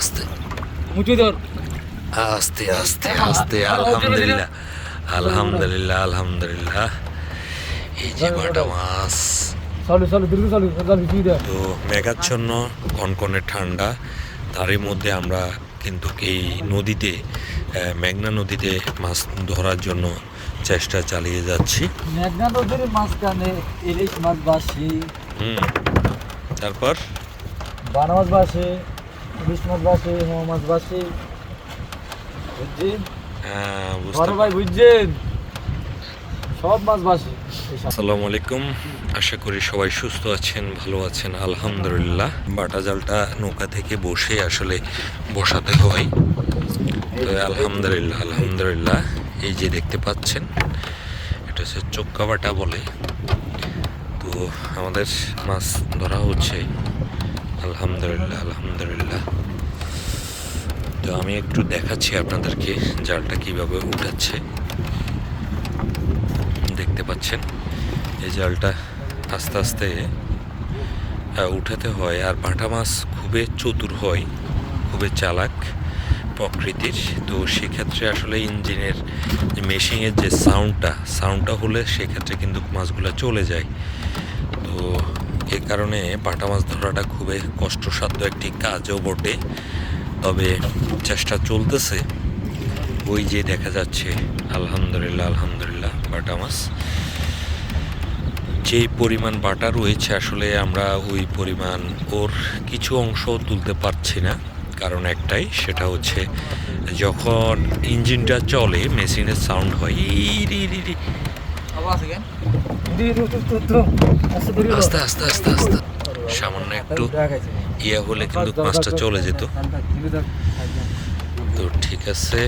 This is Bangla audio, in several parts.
আস্তে। মুচু ধর। আস্তে আস্তে আস্তে আলহামদুলিল্লাহ আলহামদুলিল্লাহ আলহামদুলিল্লাহ। এই যে বাটা মাছ। তো মেঘাচ্ছন্ন কনকনে ঠান্ডা। তারই মধ্যে আমরা কিন্তু এই নদীতে মেঘনা নদীতে মাছ ধরার জন্য চেষ্টা চালিয়ে যাচ্ছি। মেঘনা নদীর মাঝখানে ইলিশ মাছ বাসি হুম তারপর? বানা মাছ বাসে ইলিশ মাছ বাসে মোয়া বুঝছেন বড় ভাই বুঝছেন? সব মাছ আসসালামু আলাইকুম। আশা করি সবাই সুস্থ আছেন ভালো আছেন আলহামদুলিল্লাহ। বাটা জালটা নৌকা থেকে বসে আসলে বসাতে হয়। তো আলহামদুলিল্লাহ আলহামদুলিল্লাহ। এই যে দেখতে পাচ্ছেন এটা হচ্ছে চোক্কা বাটা বলে। তো আমাদের মাছ ধরা হচ্ছে। আলহামদুলিল্লাহ আলহামদুলিল্লাহ। তো আমি একটু দেখাচ্ছি আপনাদেরকে জালটা কীভাবে উঠাচ্ছে। দেখতে পাচ্ছেন, এই জালটা আস্তে আস্তে উঠাতে হয়। আর ভাটা মাছ খুবই চতুর হয়, খুবই চালাক প্রকৃতির। তো সেক্ষেত্রে আসলে ইঞ্জিনের মেশিনের যে সাউন্ডটা সাউন্ডটা হলে সেক্ষেত্রে কিন্তু মাছগুলো চলে যায়। তো এই কারণে পাটা মাছ ধরাটা খুবই কষ্টসাধ্য একটি কাজও বটে। তবে চেষ্টা চলতেছে। ওই যে দেখা যাচ্ছে, আলহামদুলিল্লাহ আলহামদুলিল্লাহ বাটা মাছ। যে পরিমাণ বাটা রয়েছে, আসলে আমরা ওই পরিমাণ ওর কিছু অংশ তুলতে পারছি না। কারণ একটাই, সেটা হচ্ছে যখন ইঞ্জিনটা চলে, মেশিনের সাউন্ড হয় আস্তে আস্তে আস্তে আস্তে। সামান্য একটু ইয়ে হলে কিন্তু মাছটা চলে যেত। তো ঠিক আছে,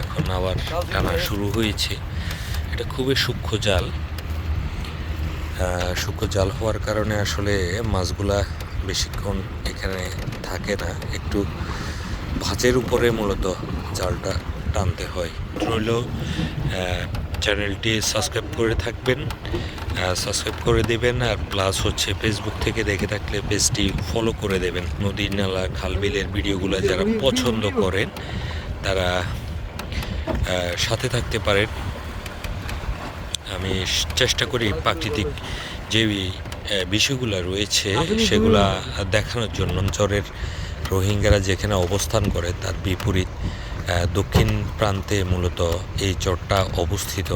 এখন আবার টানা শুরু হয়েছে। এটা খুবই সূক্ষ্ম জাল। সূক্ষ্ম জাল হওয়ার কারণে আসলে মাছগুলা বেশিক্ষণ এখানে থাকে না। একটু ভাঁজের উপরে মূলত জালটা টানতে হয়। রইল চ্যানেলটি সাবস্ক্রাইব করে থাকবেন সাবস্ক্রাইব করে দেবেন, আর প্লাস হচ্ছে ফেসবুক থেকে দেখে থাকলে পেজটি ফলো করে দেবেন। নদী নালা, খাল বিলের ভিডিওগুলো যারা পছন্দ করেন, তারা সাথে থাকতে পারেন। আমি চেষ্টা করি প্রাকৃতিক যে বিষয়গুলো রয়েছে, সেগুলা দেখানোর জন্য। অঞ্চলের রোহিঙ্গারা যেখানে অবস্থান করে, তার বিপরীত দক্ষিণ প্রান্তে মূলত এই চরটা অবস্থিত।